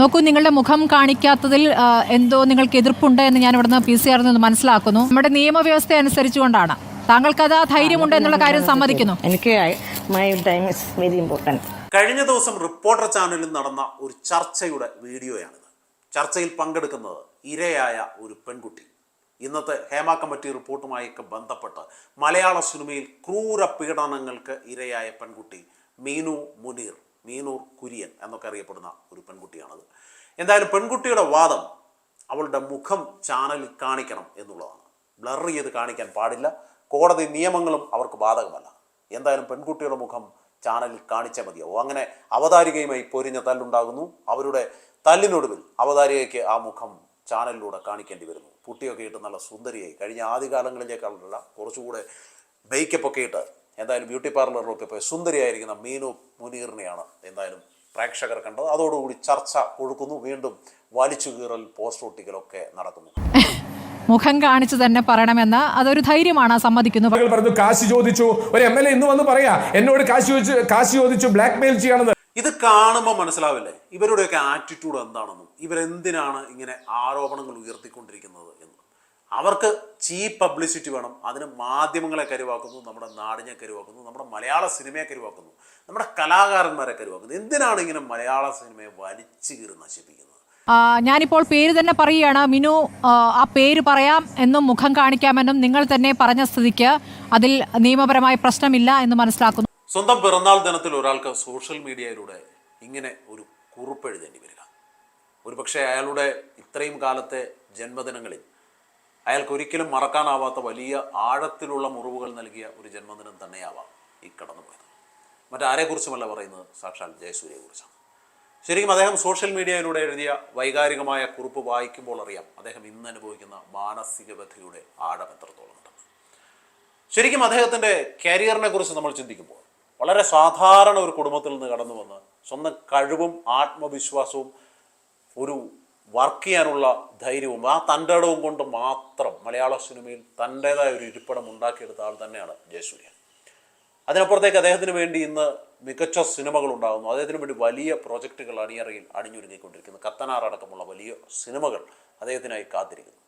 നോക്കൂ നിങ്ങളുടെ മുഖം കാണിക്കാത്തതിൽ എന്തോ നിങ്ങൾക്ക് എതിർപ്പുണ്ട് എന്ന് ഞാൻ ഇവിടുന്ന് പി സി ആറിൽ നിന്ന് മനസ്സിലാക്കുന്നു. നമ്മുടെ നിയമവ്യവസ്ഥ അനുസരിച്ചുകൊണ്ടാണ്. താങ്കൾക്ക് അത് ആ ധൈര്യമുണ്ട് എന്നുള്ള കാര്യം സമ്മതിക്കുന്നു. എനിക്ക് my time is very important കഴിഞ്ഞ ദിവസം റിപ്പോർട്ടർ ചാനലിൽ നടന്ന ഒരു ചർച്ചയുടെ വീഡിയോയാണിത്. ചർച്ചയിൽ പങ്കെടുക്കുന്നത് ഇരയായ ഒരു പെൺകുട്ടി. ഇന്നത്തെ ഹേമ കമ്മിറ്റി റിപ്പോർട്ടുമായൊക്കെ ബന്ധപ്പെട്ട് മലയാള സിനിമയിൽ ക്രൂര പീഡനങ്ങൾക്ക് ഇരയായ പെൺകുട്ടി മീനു മുനീർ. മീനൂർ കുര്യൻ എന്നൊക്കെ അറിയപ്പെടുന്ന ഒരു പെൺകുട്ടിയാണത്. എന്തായാലും പെൺകുട്ടിയുടെ വാദം അവളുടെ മുഖം ചാനലിൽ കാണിക്കണം എന്നുള്ളതാണ്. ബ്ലർ ചെയ്ത് കാണിക്കാൻ പാടില്ല. കോടതി നിയമങ്ങളും അവർക്ക് ബാധകമല്ല. എന്തായാലും പെൺകുട്ടിയുടെ മുഖം ചാനലിൽ കാണിച്ചാൽ മതിയാവും അങ്ങനെ അവതാരികയുമായി പൊരിഞ്ഞ തല്ലുണ്ടാകുന്നു. അവരുടെ തല്ലിനൊടുവിൽ അവതാരികയ്ക്ക് ആ മുഖം ചാനലിലൂടെ കാണിക്കേണ്ടി വരുന്നു. പുട്ടിയൊക്കെ ഇട്ട് നല്ല സുന്ദരിയായി. കഴിഞ്ഞ ആദ്യകാലങ്ങളിലേക്കാളുള്ള കുറച്ചുകൂടെ മേക്കപ്പൊക്കെ ഇട്ട് എന്തായാലും ബ്യൂട്ടി പാർലറിലൊക്കെ പോയി സുന്ദരിയായിരിക്കുന്ന മീനു മുനീറിനെയാണ് എന്തായാലും പ്രേക്ഷകർ കണ്ടത്. അതോടുകൂടി ചർച്ച കൊഴുക്കുന്നു വീണ്ടും വലിച്ചു കീറൽ പോസ്റ്റ് ഒട്ടിക്കലൊക്കെ നടക്കുന്നു. മുഖം കാണിച്ചു തന്നെ പറയണമെന്ന് അതൊരു ധൈര്യമാണ് സമ്മതിക്കുന്നു. ആളുകൾ പറഞ്ഞു കാശ് ചോദിച്ചു. ഒരു എം എൽ എ ഇന്ന് വന്ന് പറയാ എന്നോട് കാശ് ചോദിച്ചു കാശ് ചോദിച്ചു ബ്ലാക്ക് മെയിൽ ചെയ്യണത്. ഇത് കാണുമ്പോൾ മനസ്സിലാവില്ലേ? ഇവരുടെയൊക്കെ ആറ്റിറ്റ്യൂഡ് എന്താണെന്നും ഇവരെന്തിനാണ് ഇങ്ങനെ ആരോപണങ്ങൾ ഉയർത്തിക്കൊണ്ടിരിക്കുന്നത് എന്ന്. അവർക്ക് ചീപ്പ് പബ്ലിസിറ്റി വേണം. അതിന് മാധ്യമങ്ങളെ കരുവാക്കുന്നു നമ്മുടെ നാടിനെ കരുവാക്കുന്നു നമ്മുടെ മലയാള സിനിമയെ കരുവാക്കുന്നു നമ്മുടെ കലാകാരന്മാരെ കരുവാക്കുന്നു. എന്തിനാണ് ഇങ്ങനെ മലയാള സിനിമയെ വലിച്ചു കീറി നശിപ്പിക്കുന്നത്? ഞാനിപ്പോൾ പേര് തന്നെ പറയുകയാണ്. മിനു ആ, ആ പേര് പറയാം എന്നും മുഖം കാണിക്കാമെന്നും നിങ്ങൾ തന്നെ പറഞ്ഞ സ്ഥിതിക്ക് അതിൽ നിയമപരമായ പ്രശ്നമില്ല എന്ന് മനസ്സിലാക്കുന്നു. സ്വന്തം പിറന്നാൾ ദിനത്തിൽ ഒരാൾക്ക് സോഷ്യൽ മീഡിയയിലൂടെ ഇങ്ങനെ ഒരു കുറിപ്പ് എഴുതേണ്ടി വരിക. ഒരുപക്ഷെ അയാളുടെ ഇത്രയും കാലത്തെ ജന്മദിനങ്ങളിൽ അയാൾക്ക് ഒരിക്കലും മറക്കാനാവാത്ത വലിയ ആഴത്തിലുള്ള മുറിവുകൾ നൽകിയ ഒരു ജന്മദിനം തന്നെയാവാം ഈ കടന്നുപോയത്. മറ്റാരെക്കുറിച്ചുമല്ല പറയുന്നത് സാക്ഷാൽ ജയസൂര്യയെക്കുറിച്ചാണ്. ശരിക്കും അദ്ദേഹം സോഷ്യൽ മീഡിയയിലൂടെ എഴുതിയ വൈകാരികമായ കുറിപ്പ് വായിക്കുമ്പോൾ അറിയാം അദ്ദേഹം ഇന്ന് അനുഭവിക്കുന്ന മാനസിക വ്യഥയുടെ ആഴം എത്രത്തോളം ഉണ്ടെന്ന്. ശരിക്കും അദ്ദേഹത്തിന്റെ കരിയറിനെ കുറിച്ച് നമ്മൾ ചിന്തിക്കുമ്പോൾ വളരെ സാധാരണ ഒരു കുടുംബത്തിൽ നിന്ന് കടന്നു വന്ന് സ്വന്തം കഴിവും ആത്മവിശ്വാസവും ഒരു വർക്ക് ചെയ്യാനുള്ള ധൈര്യവും ആ തന്റെ ഇടവും കൊണ്ട് മാത്രം മലയാള സിനിമയിൽ തന്റേതായ ഒരു ഇരിപ്പിടം ഉണ്ടാക്കിയെടുത്ത ആൾ തന്നെയാണ് ജയസൂര്യ. അതിനപ്പുറത്തേക്ക് അദ്ദേഹത്തിന് വേണ്ടി ഇന്ന് മികച്ച സിനിമകൾ ഉണ്ടാകുന്നു. അദ്ദേഹത്തിന് വേണ്ടി വലിയ പ്രോജക്റ്റുകൾ അണിയറയിൽ അണിഞ്ഞൊരുങ്ങിക്കൊണ്ടിരിക്കുന്നു. കത്തനാറടക്കമുള്ള വലിയ സിനിമകൾ അദ്ദേഹത്തിനായി കാത്തിരിക്കുന്നു.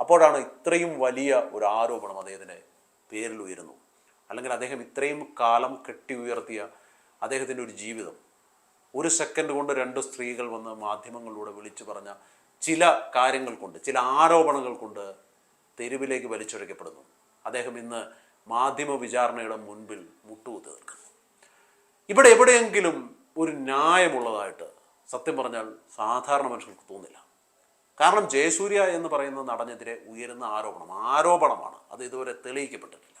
അപ്പോഴാണ് ഇത്രയും വലിയ ഒരു ആരോപണം അദ്ദേഹത്തിന്റെ പേരിൽ ഉയരുന്നു അല്ലെങ്കിൽ അദ്ദേഹം ഇത്രയും കാലം കെട്ടി ഉയർത്തിയ അദ്ദേഹത്തിന്റെ ഒരു ജീവിതം ഒരു സെക്കൻഡ് കൊണ്ട് രണ്ട് സ്ത്രീകൾ വന്ന് മാധ്യമങ്ങളിലൂടെ വിളിച്ചു പറഞ്ഞ ചില കാര്യങ്ങൾ കൊണ്ട് ചില ആരോപണങ്ങൾ കൊണ്ട് തെരുവിലേക്ക് വലിച്ചൊഴിക്കപ്പെടുന്നു അദ്ദേഹം ഇന്ന് മാധ്യമ വിചാരണയുടെ മുൻപിൽ മുട്ടുകുത്തി നിൽക്കുന്നു. ഇവിടെ എവിടെയെങ്കിലും ഒരു ന്യായമുള്ളതായിട്ട് സത്യം പറഞ്ഞാൽ സാധാരണ മനുഷ്യർക്ക് തോന്നില്ല. കാരണം ജയസൂര്യ എന്ന് പറയുന്ന നടനെതിരെ ഉയരുന്ന ആരോപണം ആരോപണമാണ്. അത് ഇതുവരെ തെളിയിക്കപ്പെട്ടിട്ടില്ല.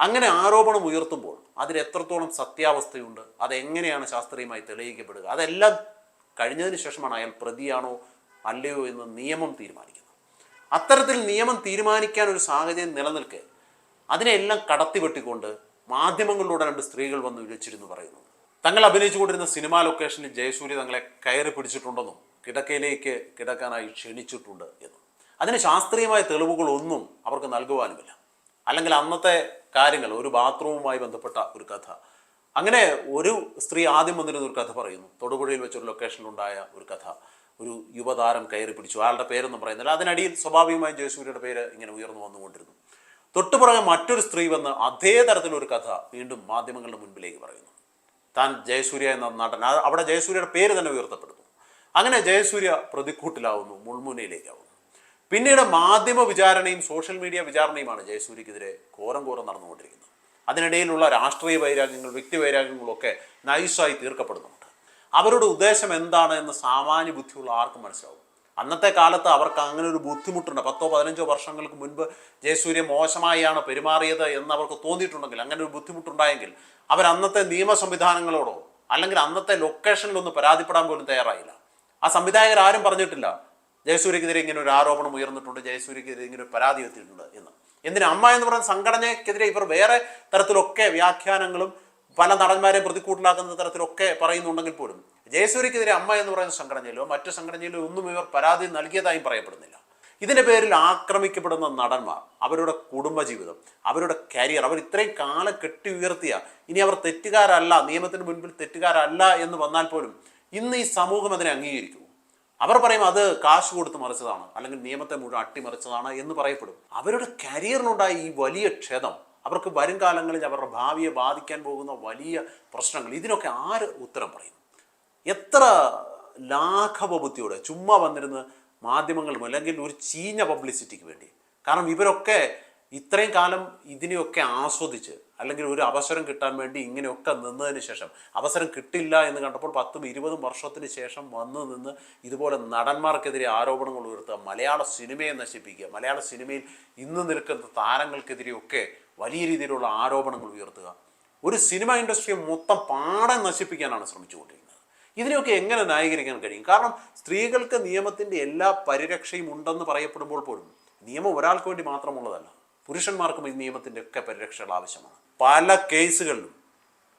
അങ്ങനെ ആരോപണം ഉയർത്തുമ്പോൾ അതിൽ എത്രത്തോളം സത്യാവസ്ഥയുണ്ട് അതെങ്ങനെയാണ് ശാസ്ത്രീയമായി തെളിയിക്കപ്പെടുക അതെല്ലാം കഴിഞ്ഞതിന് ശേഷമാണ് അയാൾ പ്രതിയാണോ അല്ലയോ എന്ന് നിയമം തീരുമാനിക്കുന്നത്. അത്തരത്തിൽ നിയമം തീരുമാനിക്കാൻ ഒരു സാഹചര്യം നിലനിൽക്കെ അതിനെല്ലാം കടത്തിവെട്ടിക്കൊണ്ട് മാധ്യമങ്ങളിലൂടെ രണ്ട് സ്ത്രീകൾ വന്ന് വിളിച്ചിരുന്നു പറയുന്നു. തങ്ങൾ അഭിനയിച്ചുകൊണ്ടിരുന്ന സിനിമാ ലൊക്കേഷനിൽ ജയസൂര്യ തങ്ങളെ കയറി പിടിച്ചിട്ടുണ്ടെന്നും കിടക്കയിലേക്ക് കിടക്കാനായി ക്ഷണിച്ചിട്ടുണ്ട് എന്നും. അതിന് ശാസ്ത്രീയമായ തെളിവുകളൊന്നും അവർക്ക് നൽകുവാനുമില്ല. അല്ലെങ്കിൽ അന്നത്തെ കാര്യങ്ങൾ ഒരു ബാത്റൂമുമായി ബന്ധപ്പെട്ട ഒരു കഥ. അങ്ങനെ ഒരു സ്ത്രീ ആദ്യം വന്നിരുന്ന ഒരു കഥ പറയുന്നു. തൊടുപുഴയിൽ വെച്ചൊരു ലൊക്കേഷനിലുണ്ടായ ഒരു കഥ. ഒരു യുവതാരം കയറി പിടിച്ചു. അയാളുടെ പേരൊന്നും പറയുന്നില്ല. അതിനടിയിൽ സ്വാഭാവികമായും ജയസൂര്യയുടെ പേര് ഇങ്ങനെ ഉയർന്നു വന്നുകൊണ്ടിരുന്നു. തൊട്ടുപുറകെ മറ്റൊരു സ്ത്രീ വന്ന് അതേ തരത്തിലൊരു കഥ വീണ്ടും മാധ്യമങ്ങളുടെ മുൻപിലേക്ക് പറയുന്നു. താൻ ജയസൂര്യ എന്ന നടൻ. അവിടെ ജയസൂര്യയുടെ പേര് തന്നെ ഉയർത്തപ്പെടുന്നു. അങ്ങനെ ജയസൂര്യ പ്രതിക്കൂട്ടിലാവുന്നു മുൾമുനയിലേക്കാവുന്നു. പിന്നീട് മാധ്യമ വിചാരണയും സോഷ്യൽ മീഡിയ വിചാരണയുമാണ് ജയസൂര്യക്കെതിരെ ഘോരം ഘോരം നടന്നുകൊണ്ടിരിക്കുന്നത്. അതിനിടയിലുള്ള രാഷ്ട്രീയ വൈരാഗ്യങ്ങൾ വ്യക്തി വൈരാഗ്യങ്ങളൊക്കെ നൈസായി തീർക്കപ്പെടുന്നുണ്ട്. അവരുടെ ഉദ്ദേശം എന്താണ് എന്ന് സാമാന്യ ബുദ്ധിയുള്ള ആർക്കും മനസ്സിലാവും. അന്നത്തെ കാലത്ത് അവർക്ക് അങ്ങനെ ഒരു ബുദ്ധിമുട്ടുണ്ട്. പത്തോ പതിനഞ്ചോ വർഷങ്ങൾക്ക് മുൻപ് ജയസൂര്യ മോശമായാണ് പെരുമാറിയത് എന്ന് അവർക്ക് തോന്നിയിട്ടുണ്ടെങ്കിൽ അങ്ങനെ ഒരു ബുദ്ധിമുട്ടുണ്ടായെങ്കിൽ അവർ അന്നത്തെ നിയമ സംവിധാനങ്ങളോടോ അല്ലെങ്കിൽ അന്നത്തെ ലൊക്കേഷനിലൊന്ന് പരാതിപ്പെടാൻ പോലും തയ്യാറായില്ല. ആ സംവിധായകർ ആരും പറഞ്ഞിട്ടില്ല ജയസൂര്യക്കെതിരെ ഇങ്ങനെ ഒരു ആരോപണം ഉയർന്നിട്ടുണ്ട് ജയസൂര്യക്കെതിരെ ഇങ്ങനെ ഒരു പരാതി എത്തിയിട്ടുണ്ട് എന്ന്. എന്തിന്? അമ്മ എന്ന് പറയുന്ന സംഘടനയ്ക്കെതിരെ ഇവർ വേറെ തരത്തിലൊക്കെ വ്യാഖ്യാനങ്ങളും പല നടന്മാരെ പ്രതിക്കൂട്ടിലാക്കുന്ന തരത്തിലൊക്കെ പറയുന്നുണ്ടെങ്കിൽ പോലും ജയസൂര്യക്കെതിരെ അമ്മ എന്ന് പറയുന്ന സംഘടനയിലോ മറ്റു സംഘടനയിലോ ഒന്നും ഇവർ പരാതി നൽകിയതായും പറയപ്പെടുന്നില്ല. ഇതിന്റെ പേരിൽ ആക്രമിക്കപ്പെടുന്ന നടന്മാർ അവരുടെ കുടുംബജീവിതം അവരുടെ കരിയർ അവർ ഇത്രയും കാലം കെട്ടി ഉയർത്തിയ ഇനി അവർ തെറ്റുകാരല്ല നിയമത്തിന് മുൻപിൽ തെറ്റുകാരല്ല എന്ന് വന്നാൽ പോലും ഇന്ന് ഈ സമൂഹം അതിനെ അംഗീകരിക്കൂ അവർ പറയും അത് കാശ് കൊടുത്ത് മറിച്ചതാണ് അല്ലെങ്കിൽ നിയമത്തെ മുഴുവൻ അട്ടിമറിച്ചതാണ് എന്ന് പറയപ്പെടും. അവരുടെ കരിയറിനുണ്ടായ ഈ വലിയ ക്ഷതം അവർക്ക് വരും കാലങ്ങളിൽ അവരുടെ ഭാവിയെ ബാധിക്കാൻ പോകുന്ന വലിയ പ്രശ്നങ്ങൾ ഇതിനൊക്കെ ആര് ഉത്തരം പറയും? എത്ര ലാഘവ ബുദ്ധിയോടെ ചുമ്മാ വന്നിരുന്ന് മാധ്യമങ്ങളും അല്ലെങ്കിൽ ഒരു ചീഞ്ഞ പബ്ലിസിറ്റിക്ക് വേണ്ടി. കാരണം ഇവരൊക്കെ ഇത്രയും കാലം ഇതിനെയൊക്കെ ആസ്വദിച്ച് അല്ലെങ്കിൽ ഒരു അവസരം കിട്ടാൻ വേണ്ടി ഇങ്ങനെയൊക്കെ നിന്നതിന് ശേഷം അവസരം കിട്ടില്ല എന്ന് കണ്ടപ്പോൾ പത്തും ഇരുപതും വർഷത്തിന് ശേഷം വന്ന് നിന്ന് ഇതുപോലെ നടന്മാർക്കെതിരെ ആരോപണങ്ങൾ ഉയർത്തുക മലയാള സിനിമയെ നശിപ്പിക്കുക മലയാള സിനിമയിൽ ഇന്ന് നിൽക്കുന്ന താരങ്ങൾക്കെതിരെയൊക്കെ വലിയ രീതിയിലുള്ള ആരോപണങ്ങൾ ഉയർത്തുക. ഒരു സിനിമ ഇൻഡസ്ട്രിയെ മൊത്തം പാടെ നശിപ്പിക്കാനാണ് ശ്രമിച്ചുകൊണ്ടിരിക്കുന്നത്. ഇതിനെയൊക്കെ എങ്ങനെ ന്യായീകരിക്കാൻ കഴിയും? കാരണം സ്ത്രീകൾക്ക് നിയമത്തിന്റെ എല്ലാ പരിരക്ഷയും ഉണ്ടെന്ന് പറയപ്പെടുമ്പോൾ പോലും നിയമം ഒരാൾക്ക് വേണ്ടി മാത്രമുള്ളതല്ല. പുരുഷന്മാർക്കും ഈ നിയമത്തിന്റെ ഒക്കെ പരിരക്ഷകൾ ആവശ്യമാണ്. പല കേസുകളിലും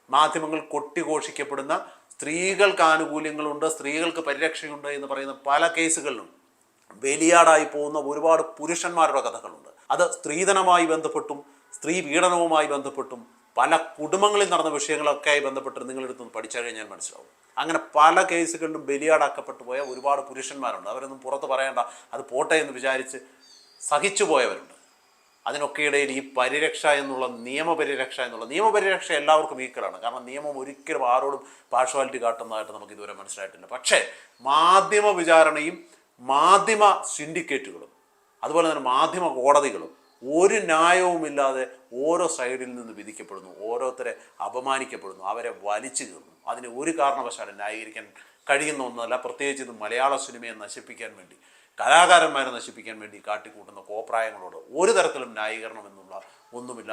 മാധ്യമങ്ങൾ കൊട്ടിഘോഷിക്കപ്പെടുന്ന സ്ത്രീകൾക്ക് ആനുകൂല്യങ്ങളുണ്ട് സ്ത്രീകൾക്ക് പരിരക്ഷയുണ്ട് എന്ന് പറയുന്ന പല കേസുകളിലും ബലിയാടായി പോകുന്ന ഒരുപാട് പുരുഷന്മാരുടെ കഥകളുണ്ട്. അത് സ്ത്രീധനവുമായി ബന്ധപ്പെട്ടും സ്ത്രീ പീഡനവുമായി ബന്ധപ്പെട്ടും പല കുടുംബങ്ങളിൽ നടന്ന വിഷയങ്ങളൊക്കെയായി ബന്ധപ്പെട്ട് നിങ്ങളെടുത്ത് പഠിച്ചാൽ കഴിഞ്ഞാൽ മനസ്സിലാവും. അങ്ങനെ പല കേസുകളിലും ബലിയാടാക്കപ്പെട്ടു പോയ ഒരുപാട് പുരുഷന്മാരുണ്ട്. അവരൊന്നും പുറത്ത് പറയേണ്ട അത് പോട്ടെ എന്ന് വിചാരിച്ച് സഹിച്ചു പോയവരുണ്ട്. അതിനൊക്കെ ഇടയിൽ ഈ പരിരക്ഷ എന്നുള്ള നിയമപരിരക്ഷ എന്നുള്ള നിയമപരിരക്ഷ എല്ലാവർക്കും ഈക്വലാണ് കാരണം നിയമം ഒരിക്കലും ആരോടും പാർഷ്വാലിറ്റി കാട്ടുന്നതായിട്ട് നമുക്ക് ഇതുവരെ മനസ്സിലായിട്ടില്ല. പക്ഷേ മാധ്യമ വിചാരണയും മാധ്യമ സിൻഡിക്കേറ്റുകളും അതുപോലെ തന്നെ മാധ്യമ കോടതികളും ഒരു ന്യായവുമില്ലാതെ ഓരോ സൈഡിൽ നിന്ന് വിധിക്കപ്പെടുന്നു ഓരോരുത്തരെ അപമാനിക്കപ്പെടുന്നു അവരെ വലിച്ചു കീറുന്നു. അതിന് ഒരു കാരണവശാലും ന്യായീകരിക്കാൻ കഴിയുന്ന ഒന്നല്ല പ്രത്യേകിച്ച് ഇത് മലയാള സിനിമയെ നശിപ്പിക്കാൻ വേണ്ടി. കലാകാരന്മാരെ നശിപ്പിക്കാൻ വേണ്ടി കാട്ടിക്കൂട്ടുന്ന കോപ്രായങ്ങളോട് ഒരു തരത്തിലും ന്യായീകരണം എന്നുള്ള ഒന്നുമില്ല.